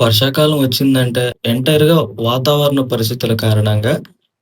వర్షాకాలం వచ్చిందంటే ఎంటైర్‌గా వాతావరణ పరిస్థితుల కారణంగా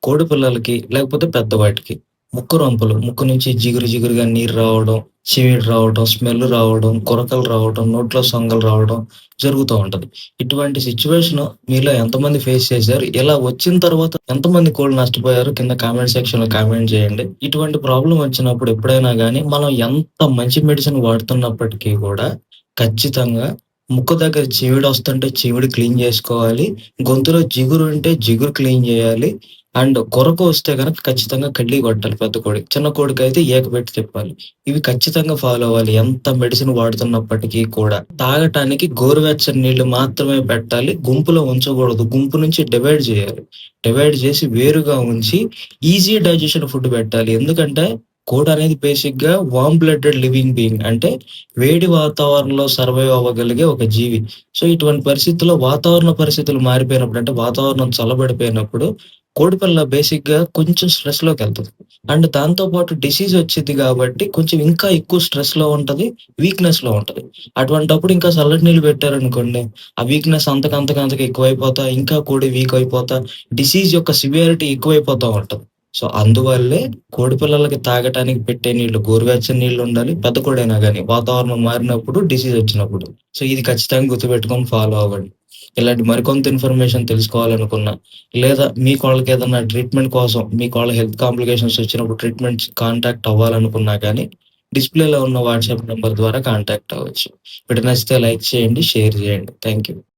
కోడి పిల్లలకి లేకపోతే పెద్దవాటికి ముక్కు రంపులు, ముక్కు నుంచి జిగురు జిగురుగా నీరు రావడం, చీమిడి రావడం, స్మెల్ రావడం, కొరకలు రావడం, నోట్లో సొంగలు రావడం జరుగుతూ ఉంటది. ఇటువంటి సిట్యుయేషన్ మీలో ఎంతమంది ఫేస్ చేశారు? ఇలా వచ్చిన తర్వాత ఎంతమంది కోళ్ళు నష్టపోయారు? కింద కామెంట్ సెక్షన్‌లో కామెంట్ చేయండి. ఇటువంటి ప్రాబ్లమ్ వచ్చినప్పుడు ఎప్పుడైనా గానీ మనం ఎంత మంచి మెడిసిన్ వాడుతున్నప్పటికీ కూడా ఖచ్చితంగా ముక్కు దగ్గర చీమిడొస్తుంటే చీమిడి క్లీన్ చేసుకోవాలి గొంతులో జిగురు ఉంటే జిగురు క్లీన్ చేయాలి అండ్ కొరకు వస్తే కనుక ఖచ్చితంగా కళ్ళీ కొట్టాలి పెద్ద కోడికి. చిన్న కోడికైతే అయితే పెట్టి తిప్పాలి. ఇవి ఖచ్చితంగా ఫాలో అవ్వాలి. ఎంత మెడిసిన్ వాడుతున్నప్పటికీ కూడా. తాగటానికి గోరువెచ్చని నీళ్ళు మాత్రమే పెట్టాలి. గుంపులో ఉంచకూడదు. గుంపు నుంచి డివైడ్ చేయాలి డివైడ్ చేసి వేరుగా ఉంచి ఈజీ డైజెషన్ ఫుడ్ పెట్టాలి. ఎందుకంటే కోడి అనేది బేసిక్గా వార్మ్ బ్లడెడ్ లివింగ్ బీయింగ్. అంటే వేడి వాతావరణంలో సర్వైవ్ అవ్వగలిగే ఒక జీవి. సో, ఇటువంటి పరిస్థితుల్లో వాతావరణ పరిస్థితులు మారిపోయినప్పుడు అంటే వాతావరణం చల్లబడిపోయినప్పుడు కోడిపిల్ల బేసిక్‌గా కొంచెం స్ట్రెస్లోకి వెళ్తుంది అండ్ దాంతో పాటు డిసీజ్ వచ్చింది కాబట్టి కొంచెం ఇంకా ఎక్కువ స్ట్రెస్లో ఉంటది. వీక్నెస్లో ఉంటది. అటువంటప్పుడు ఇంకా చల్లటి నీళ్ళు పెట్టారనుకోండి, ఆ వీక్‌నెస్ అంతకంతకంతకు ఎక్కువైపోతా ఇంకా కోడి వీక్ అయిపోతా డిసీజ్ యొక్క సివియారిటీ ఎక్కువైపోతా ఉంటది. సో, అందువల్లే కోడిపిల్లలకి తాగటానికి పెట్టే నీళ్ళు గోరువెచ్చని నీళ్ళుండాలి. పెద్ద కోడైనా కానీ వాతావరణం మారినప్పుడు, డిసీజ్ వచ్చినప్పుడు. సో, ఇది ఖచ్చితంగా గుర్తుపెట్టుకొని ఫాలో అవ్వండి. ఇలాంటి మరికొంత ఇన్ఫర్మేషన్ తెలుసుకోవాలనుకున్నా, లేదా మీ కోళ్ళకి ఏదైనా ట్రీట్మెంట్ కోసం మీ కోళ్ళ హెల్త్ కాంప్లికేషన్స్ వచ్చినప్పుడు ట్రీట్మెంట్ కాంటాక్ట్ అవ్వాలనుకున్నా కానీ డిస్‌ప్లేలో ఉన్న వాట్సాప్ నెంబర్ ద్వారా కాంటాక్ట్ అవ్వచ్చు. వీడియో నచ్చితే లైక్ చేయండి, షేర్ చేయండి థ్యాంక్ యూ.